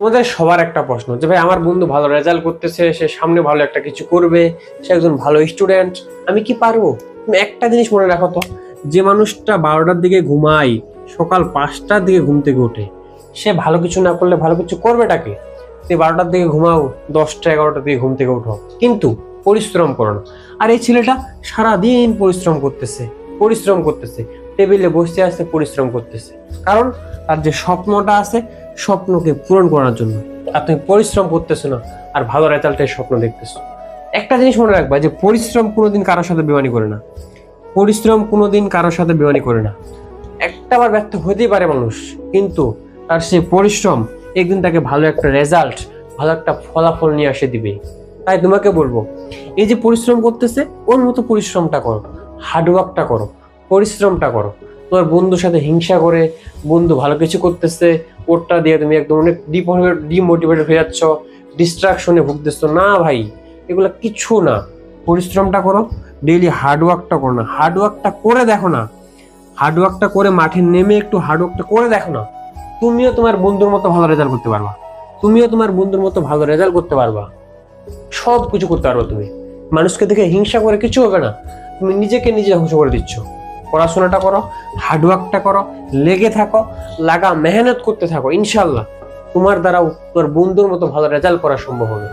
তোমাদের সবার একটা প্রশ্ন যে, ভাই, আমার বন্ধু ভালো রেজাল্ট করতেছে, সে সামনে ভালো একটা কিছু করবে, সে একজন ভালো স্টুডেন্ট আমি কি পারব? একটা জিনিস মনে রাখো তো, যে মানুষটা বারোটার দিকে ঘুমায়, সকাল পাঁচটার দিকে ঘুম থেকে ওঠে, সে ভালো কিছু না করলে ভালো কিছু করবে করবেটাকে তুমি বারোটার দিকে ঘুমাও, দশটা, এগারোটার দিকে ঘুম থেকে উঠো কিন্তু পরিশ্রম করো না। আর এই ছেলেটা সারাদিন পরিশ্রম করতেছে পরিশ্রম করতেছে, টেবিলে বসে আসতে পরিশ্রম করতেছে। কারণ তার যে স্বপ্নটা আছে স্বপ্নকে পূরণ করার জন্য। আর তুমি পরিশ্রম করতেছো না আর ভালো রেজাল্টের স্বপ্ন দেখতেছো একটা জিনিস মনে রাখবা যে পরিশ্রম কোনোদিন কারোর সাথে বেমানি করে না। পরিশ্রম কোনোদিন কারোর সাথে বেমানি করে না। একটা বার ব্যর্থ হতেই পারে মানুষ, কিন্তু তার সেই পরিশ্রম একদিন তাকে ভালো একটা রেজাল্ট, ভালো একটা ফলাফল নিয়ে আসে দিবে। তাই তোমাকে বলব, এই যে পরিশ্রম করতেছে, ওর মতো পরিশ্রমটা করো হার্ডওয়ার্কটা করো, পরিশ্রমটা করো। তোমার বন্ধুর সাথে হিংসা করে, বন্ধু ভালো কিছু করতেছে, ওরটা দিয়ে তুমি একদম অনেক ডিমোটিভেটেড হয়ে যাচ্ছ ডিস্ট্রাকশনে ভুগতেছো। না ভাই, এগুলো কিছু না। পরিশ্রমটা করো ডেইলি হার্ডওয়ার্কটা করো না। হার্ডওয়ার্কটা করে দেখো না। হার্ডওয়ার্কটা করে মাঠে নেমে একটু হার্ডওয়ার্কটা করে দেখো না। তুমিও তোমার বন্ধুর মতো ভালো রেজাল্ট করতে পারবা। তুমিও তোমার বন্ধুর মতো ভালো রেজাল্ট করতে পারবা। সব কিছু করতে পারবা তুমি। মানুষকে দেখে হিংসা করে কিছু হবে না। তুমি নিজেকে নিজে ধ্বংস করে দিচ্ছ। পড়াশোনাটা করো হার্ডওয়ার্কটা করো, লেগে থাকো, লাগা মেহনত করতে থাকো ইনশাল্লাহ তোমার দ্বারাও তোমার বন্ধুর মতো ভালো রেজাল্ট করা সম্ভব হবে।